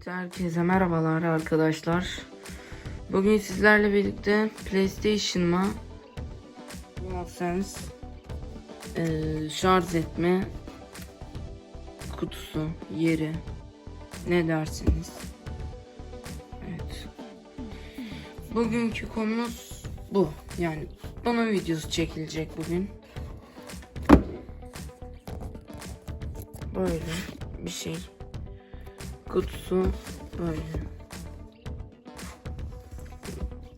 Evet herkese merhabalar arkadaşlar. Bugün sizlerle birlikte PlayStation'ıma DualSense eee şarj etme kutusu yeri ne dersiniz? Evet. Bugünkü konumuz bu. Yani bunun videosu çekilecek bugün. Böyle bir şey. Kutusu böyle.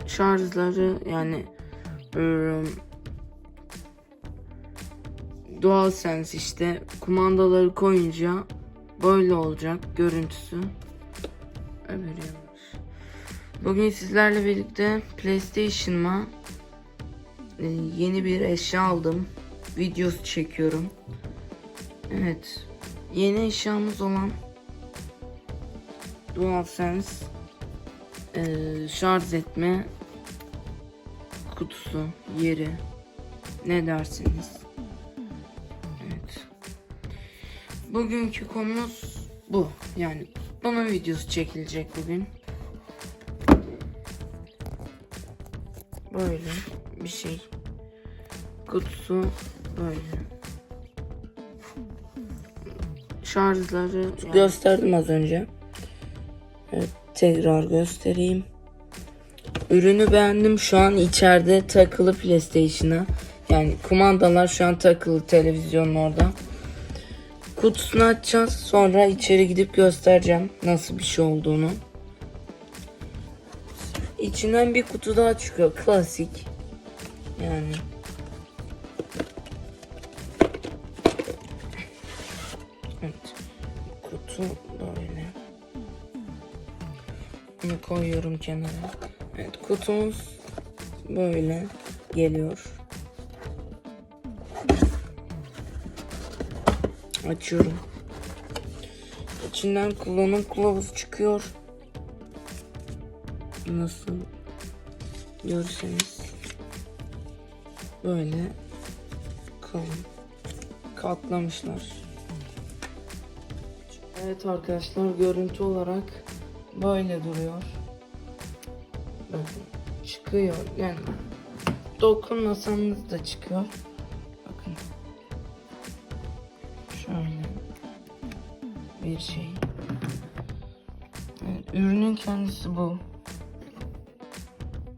Şarjları yani ıı, DualSense işte kumandaları koyunca böyle olacak görüntüsü. Öbür yanlış. Bugün sizlerle birlikte PlayStation'ıma e, yeni bir eşya aldım. Videosu çekiyorum. Evet. Yeni eşyamız olan DualSense eee şarj etme kutusu yeri ne dersiniz? Evet. Bugünkü konumuz bu. Yani bunun videosu çekilecek bugün. Böyle bir şey. Kutusu böyle. Şarjları gösterdim az önce. Evet, tekrar göstereyim. Ürünü beğendim. Şu an içeride takılı PlayStation'a. Yani kumandalar şu an takılı televizyonun orada. Kutusunu açacağız. Sonra içeri gidip göstereceğim nasıl bir şey olduğunu. İçinden bir kutu daha çıkıyor. Klasik. Yani. Evet. Kutu. Bunu koyuyorum kenara. Evet kutumuz böyle geliyor. Açıyorum. İçinden kullanım kılavuzu çıkıyor. Nasıl görseniz böyle kalın katlamışlar. Evet arkadaşlar görüntü olarak böyle duruyor. Bakın çıkıyor yani dokunmasanız da çıkıyor. Bakın şöyle bir şey. Evet, ürünün kendisi bu.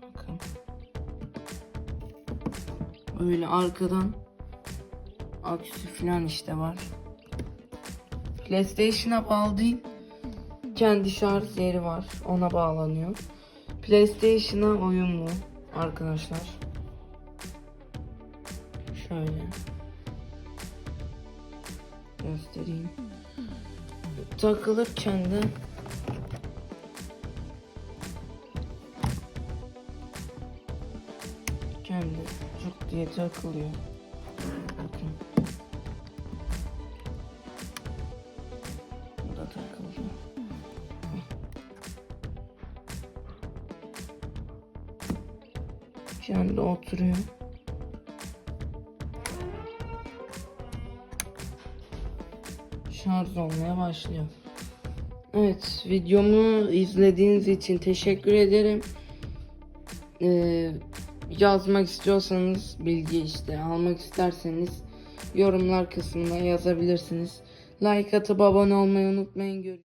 Bakın. Böyle arkadan aksi falan işte var. PlayStation'a bağlı değil. Kendi şarj yeri var. Ona bağlanıyor. PlayStation'a uyumlu arkadaşlar. Şöyle. Göstereyim. Takılırken de kendi cuk diye takılıyor. Kendi oturuyor. Şarj olmaya başlıyor. Evet, videomu izlediğiniz için teşekkür ederim. Ee, yazmak istiyorsanız bilgi işte almak isterseniz yorumlar kısmına yazabilirsiniz. Like atıp abone olmayı unutmayın. Görüşürüz.